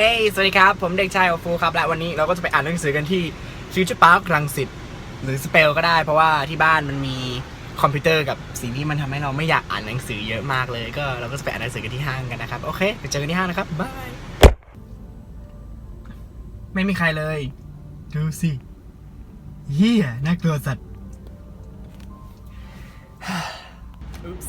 เฮ้ยสวัสดีครับ ผมเด็กชายโอฟูครับ และวันนี้เราก็จะไปอ่านหนังสือกันที่ Future Park รังสิตหรือสเปลก็ได้ เพราะว่าที่บ้านมันมีคอมพิวเตอร์กับสิ่งที่มันทำให้เราไม่อยากอ่านหนังสือเยอะมากเลย ก็เราก็จะไปอ่านหนังสือกันที่ห้างกันนะครับ โอเค ไปเจอกันที่ห้างนะครับ บาย ไม่มีใครเลย ดูสิเฮียน่ากลัวสัตว์ Oops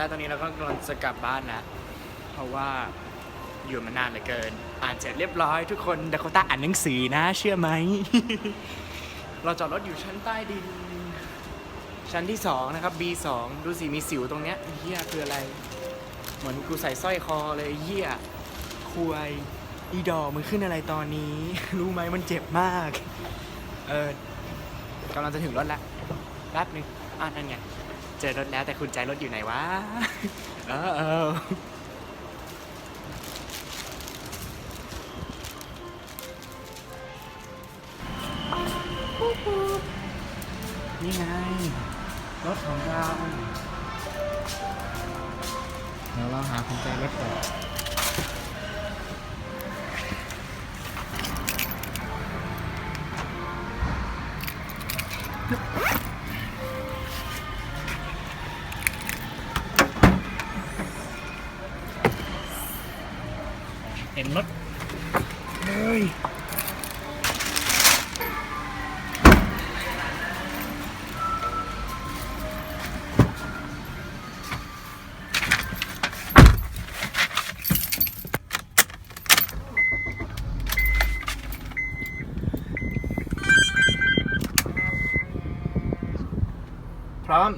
แล้วตอนนี้เราก็กำลังจะกลับบ้านนะ เพราะว่าอยู่มานานเหลือเกิน อ่านเสร็จเรียบร้อยทุกคนเดโคต้าอ่านหนังสือนะ เชื่อไหม เราจอดรถอยู่ชั้นใต้ดิน ชั้นที่2นะครับ B2 ดูสิมีสิวตรงเนี้ยเฮียคืออะไร เหมือนกูใส่สร้อยคอเลยเฮียคุยอีดอมันขึ้นอะไรตอนนี้ รู้ไหมมันเจ็บมาก เออกำลังจะถึงรถแล้วแป๊บนึงอะนั่นไง เจอรถแล้วแต่คุณใจรถอยู่ไหนวะ เออเออนี่ไง รถของเราเดี๋ยวเราหาคุณใจรถก่อน เห็นรถเลยพร้อม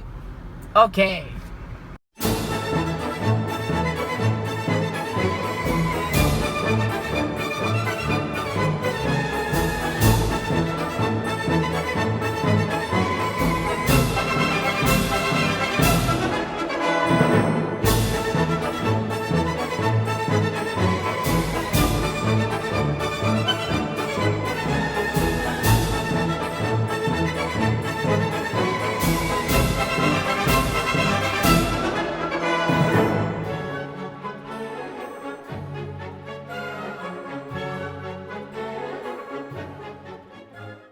โอเค